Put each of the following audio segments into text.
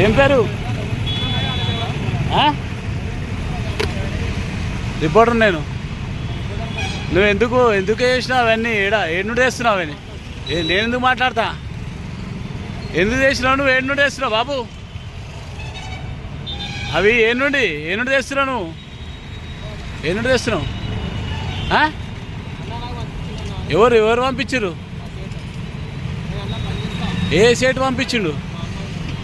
ఏం పేరు? ఆ? రిపోర్టర్ నేను. నువ్వు ఎందుకు ఎందుకు చేసినావు అవన్నీ? ఏడా ఏడు నుండి వేస్తున్నావు అవన్నీ? నేను ఎందుకు మాట్లాడతా? ఎందుకు చేసినావు నువ్వు? ఏడు నుండి వేస్తున్నావు బాబు. అవి ఏ నుండి ఏ నుండి తెస్తున్నావు నువ్వు? ఏ నుండి తెస్తున్నావు ఎవరు ఎవరు పంపించారు ఏ సేటు పంపించిండు?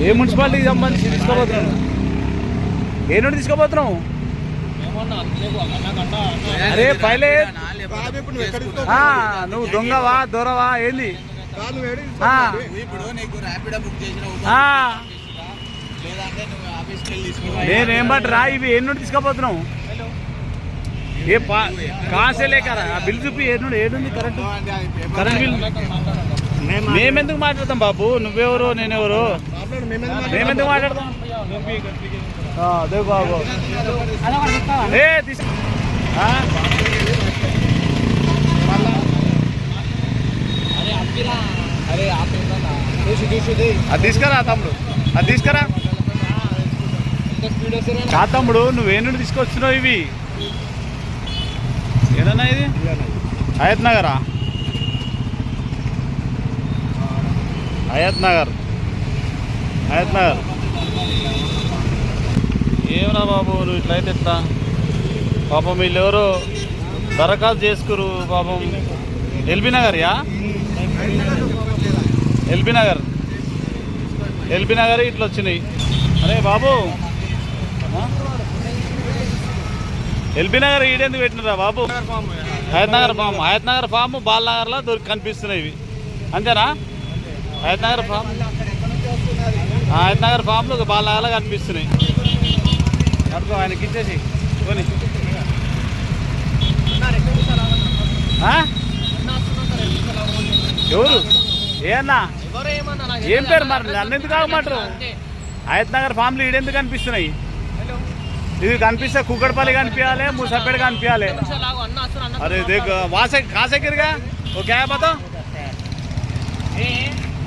ఏ మున్సిపాలిటీకి సంబంధించి తీసుకోబోతున్నావు ఏ నుండి తీసుకోబోతున్నావు అరే పైలే. నువ్వు దొంగవా దొరవా ఏంది? నేనేం బట్టి రా ఇవి ఏ నుండి తీసుకోబోతున్నావు ఏ పా కాసే లేకరా ఆ బిల్ చూపి ఏ నుండి ఏడుంది కరెంట్? కరెంట్ బిల్ మేమెందుకు మాట్లాడతాం బాబు? నువ్వెవరు నేనెవరు? తీసుకురా తమ్ముడు. అది తీసుకురా. కా తమ్ముడు నువ్వే నుండి తీసుకొస్తున్నావు ఇవి? ఏదన్నా ఇది? అయత్ నగరా? అయత్ నగర్. హయత్ నగర్ బాబు నువ్వు ఇట్లయితే ఎట్లా? పాపం వీళ్ళు ఎవరు దరఖాస్తు చేసుకురు పాపం. ఎల్బీ నగర్ యా ఎల్బీ నగర్. ఎల్బీ నగర్ ఇట్లా వచ్చినాయి. అరే బాబు. ఎల్బీ నగర్ ఈడెందుకు పెట్టినరా బాబు? Hayat Nagar form. Hayat Nagar form ball నగర్లో దొరికి కనిపిస్తున్నాయి ఇవి. అంతేనా? హయత్ నగర్ ఫామ్. హరినగర్ ఫామ్లు బాగా బాలనగర్లో కనిపిస్తున్నాయి. పట్టుకో ఆయనకి ఇచ్చేసి ఎవరు? ఏనా ఏం పేరు మరి? నన్ను ఎందుకు ఆగమంటారు? హయత్నగర్ ఫామ్లు ఈడెందుకు కనిపిస్తున్నాయి? ఇది కనిపిస్తే కుక్కడపల్లి కనిపించాలి ముసపేట కనిపించాలి. అరే దేఖ ఓకే కాసేకిరిగా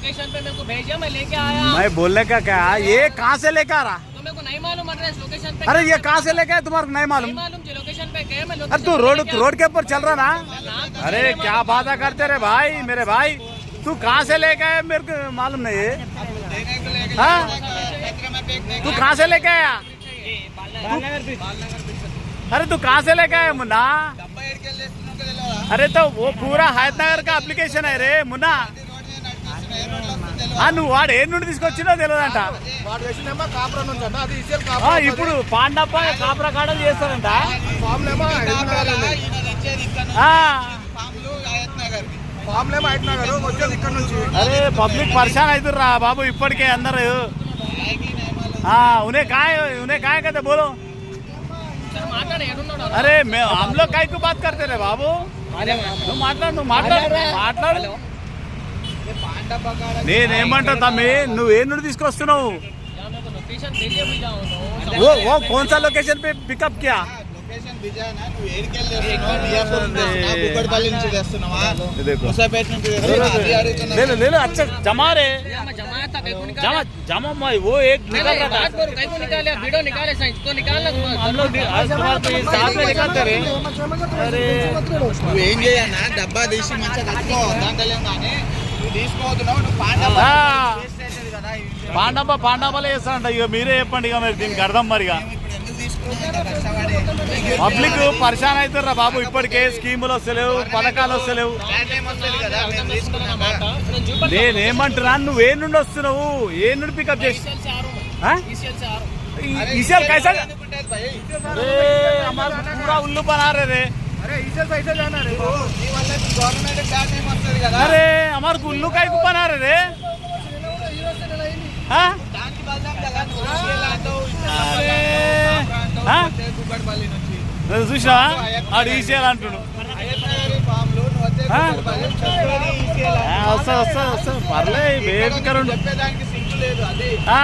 लोकेशन पे मेरे को भेजा मैं लेके आया। मैं बोलने का क्या? है ये कहाँ से लेकर आ रहा? नहीं अरे ये कहाँ से लेके आया तुम्हारा? नहीं मालूम। अरे तू रोड रोड के ऊपर चल रहा ना? अरे क्या बात करते रे भाई मेरे भाई? तू कहाँ से लेके आया? मेरे को मालूम नहीं है। हाँ? तू कहाँ से लेके आया? अरे तू कहाँ से लेके आया मुन्ना? अरे तो वो पूरा हैदनगर का एप्लीकेशन है रे मुन्ना। నువ్వు వాడు ఏ నుండి తీసుకొచ్చినో తెలియదంట వాడు వేసిందేమో కాపురం నుంచి అన్న అది ఇసేల్ ఆ, ఇప్పుడు పాండప్ప కాపురా కాడలు చేస్తారంట ఫామ్ లేమో ఈయన తెచ్చేది ఇక్కడ నుంచి ఆ, ఫామ్లు ఆయత్ నగర్ ఫామ్ లేమో ఆయత్ నగర్ వచ్చేది ఇక్కడ నుంచి అరే పబ్లిక్ పరిశాన్ అవుతుర్రా బాబు ఇప్పటికే అందరు ఆ, उन्हें काय उन्हें काय कहते बोलो सर మాట్లాడు ఎడున్నాడు अरे मैं हम लोग काय को बात करते रे बाबू నువ్వు మాట్లాడు నువ్వు మాట్లాడు మాట్లాడు నేనేమంటా తమ్మి నువ్వు ఏ నుండి తీసుకొస్తున్నావు या मेरे को लोकेशन भेजे भी जाओ नो वो वो कौन सा लोकेशन पे पिकअप किया లొకేషన్ బిజానా నువ్వు ఏడికి వెళ్ళేస్తున్నావు బియ్యాపూర్ నుంచి తెస్తున్నావా? కుక్కడపల్లి నుంచి తెస్తున్నావా देखो ముసాపేట నుంచి తెస్తున్నావా అది అడుగుతున్నా ले लो ले लो अच्छा जमा रे मैं जमाया था कहीं को निकाल जमा जमा मैं वो एक नहीं निकल नहीं रहा बात था करो कहीं को निकाले वीडियो निकाले साइंस को निकालना हम लोग भी- आज तुम्हारे को ये साथ में निकालते रे अरे నువ్వు ఏం చేయన్నా పాండవ పాండవాలే చేస్తానంట ఇక మీరే చెప్పండి ఇక మీరు దీనికి అర్థం మరిగా పబ్లిక్ పరిశాన్ అవుతారా బాబు ఇప్పటికే స్కీములు వస్తలేవు పథకాలు వస్తలేవు. నేనేమంటున్నా నువ్వు ఏ నుండి వస్తున్నావు? ఏ నుండి పికప్ చేసి కైసా? కూడా ఉల్లు పనారేరే. पूरा उल्लू बना रहे रे నీ వల్ల గవర్నమెంట్ బ్రాండ్ నేమ్ వస్తుంది కదా अरे हमारे उल्लू का ही बना रहे रे हाँ? దానికి బలదాం కదా నువ్వు ఈసీఎల్ అంటావు, అరే. అంటావు, ఆ? వచ్చే కుక్కడపల్లి నుంచి నువ్వు చూసావా ఆడు ఈసీఎల్ అంటుడు అయ్యప్పనగరి ఫామ్లో నువ్వు వచ్చే ఆ?